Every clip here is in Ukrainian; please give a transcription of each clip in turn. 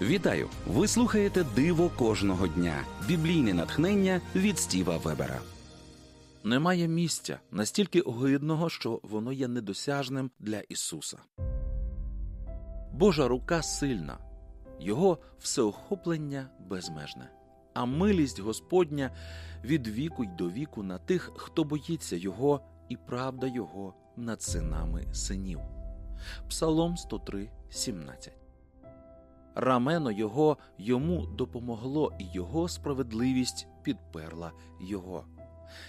Вітаю! Ви слухаєте Диво кожного дня. Біблійне натхнення від Стіва Вебера. Немає місця настільки огидного, що воно є недосяжним для Ісуса. Божа рука сильна, Його всеохоплення безмежне, а милість Господня від віку й до віку на тих, хто боїться Його, і правда Його над синами синів. Псалом 103, 17 Рамено його йому допомогло, і його справедливість підперла його.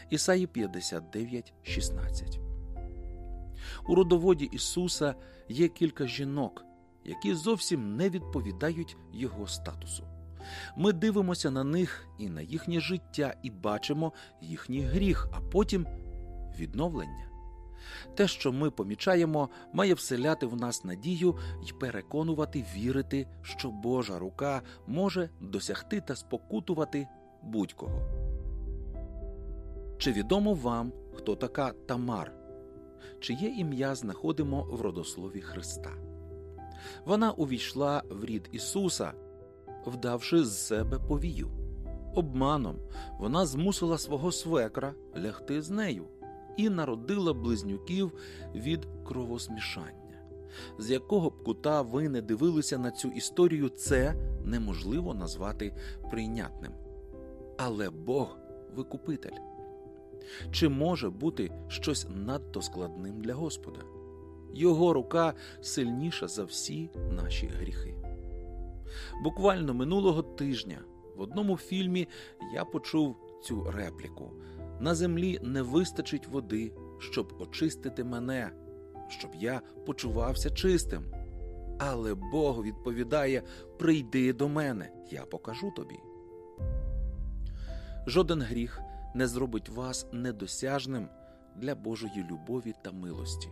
Ісаї 59, 16 У родоводі Ісуса є кілька жінок, які зовсім не відповідають Його статусу. Ми дивимося на них і на їхнє життя, і бачимо їхній гріх, а потім відновлення. Те, що ми помічаємо, має вселяти в нас надію і переконувати вірити, що Божа рука може досягти та спокутувати будь-кого. Чи відомо вам, хто така Тамар? Чиє ім'я знаходимо в родослові Христа? Вона увійшла в рід Ісуса, вдавши з себе повію. Обманом вона змусила свого свекра лягти з нею і народила близнюків від кровосмішання. З якого б кута ви не дивилися на цю історію, це неможливо назвати прийнятним. Але Бог викупитель. Чи може бути щось надто складним для Господа? Його рука сильніша за всі наші гріхи. Буквально минулого тижня в одному фільмі я почув цю репліку на землі не вистачить води, щоб очистити мене, щоб я почувався чистим. Але Бог відповідає: прийди до мене, я покажу тобі. Жоден гріх не зробить вас недосяжним для Божої любові та милості.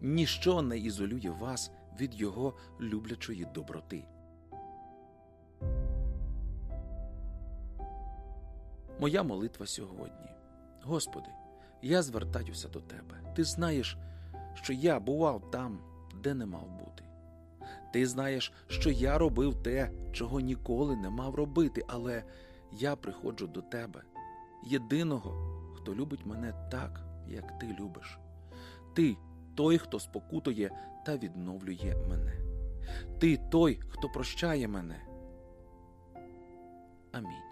Ніщо не ізолює вас від Його люблячої доброти. Моя молитва сьогодні. Господи, я звертаюся до Тебе. Ти знаєш, що я бував там, де не мав бути. Ти знаєш, що я робив те, чого ніколи не мав робити, але я приходжу до Тебе, єдиного, хто любить мене так, як Ти любиш. Ти той, хто спокутує та відновлює мене. Ти той, хто прощає мене. Амінь.